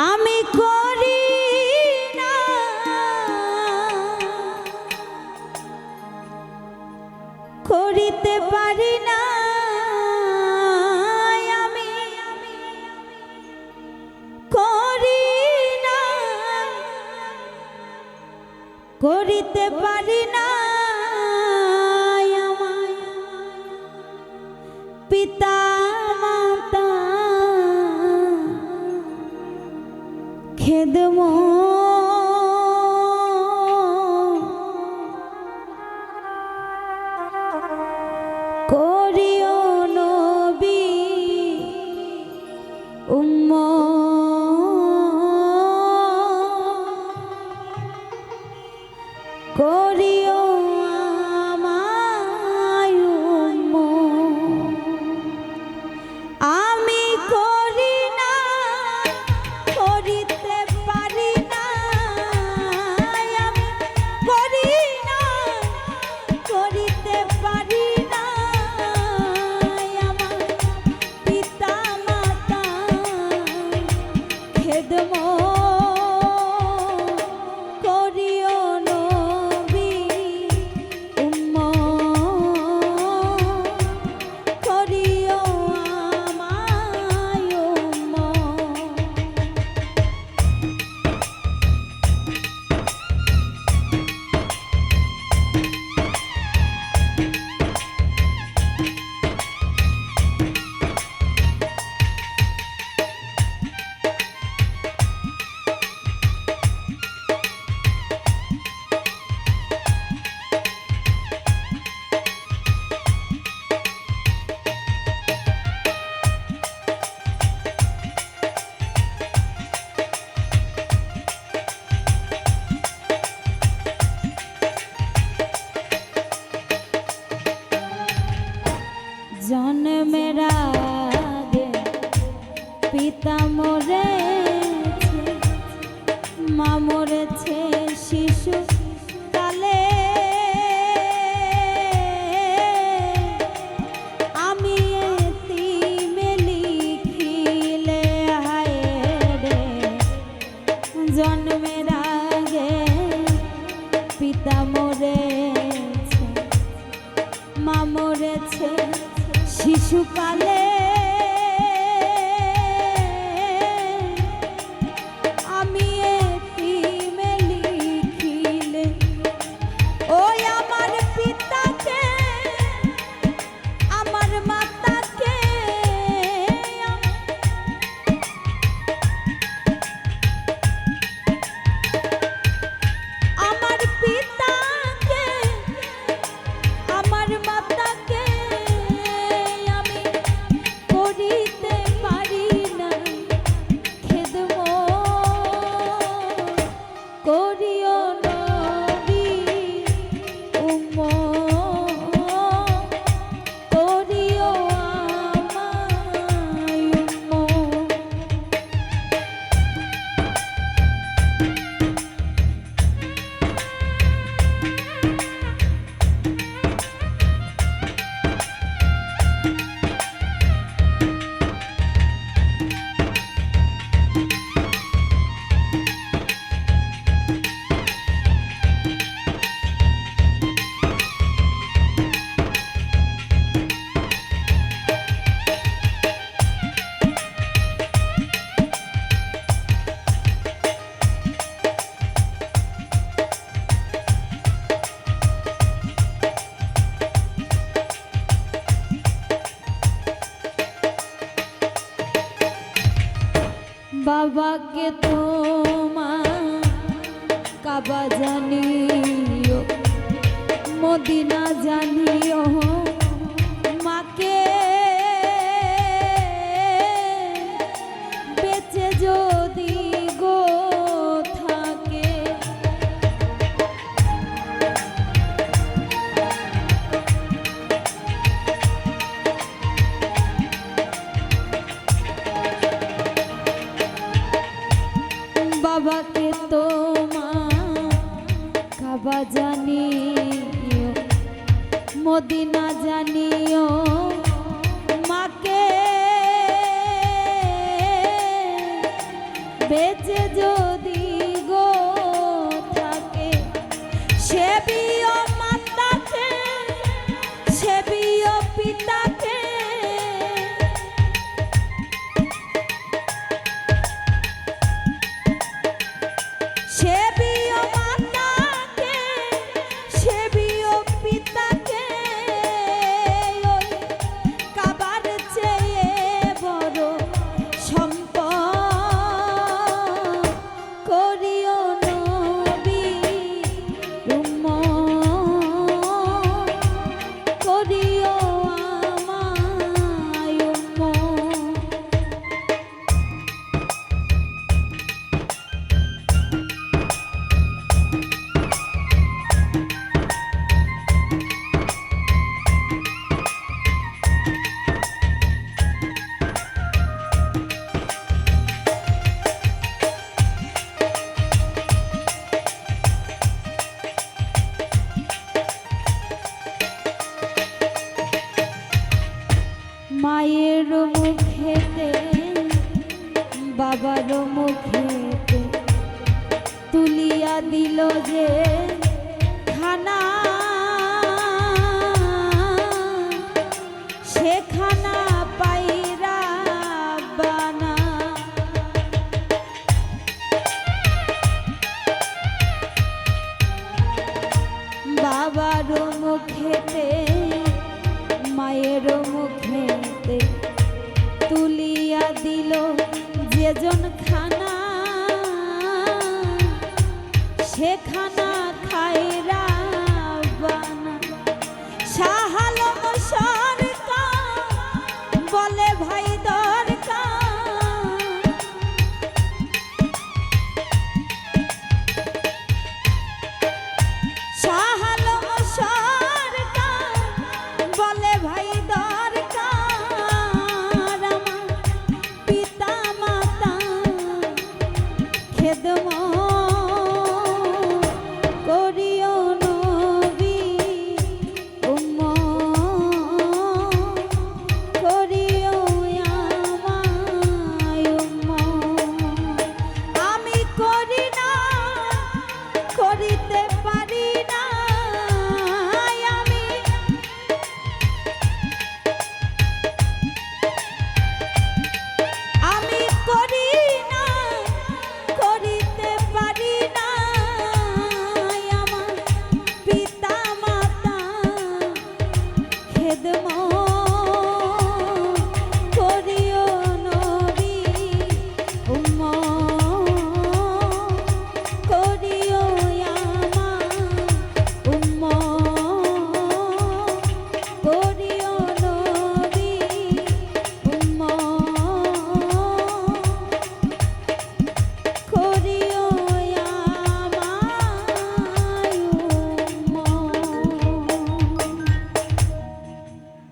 আমি করি না। করিতে পারি না। আমি করি না। করিতে পারি না। খেদমো chupale বাবাকে তোমা কাবা জানিও মদিনা জানিও। বাবাকে তো মা খাবা জানিও মদিনা জানিও মাকে বেঁচে যা দিল যে খানা। সেখানা পাইরা বানা। বাবার মুখেতে মায়ের মুখেতে তুলিয়া দিল যেজন খানা। সেখানা খেদমা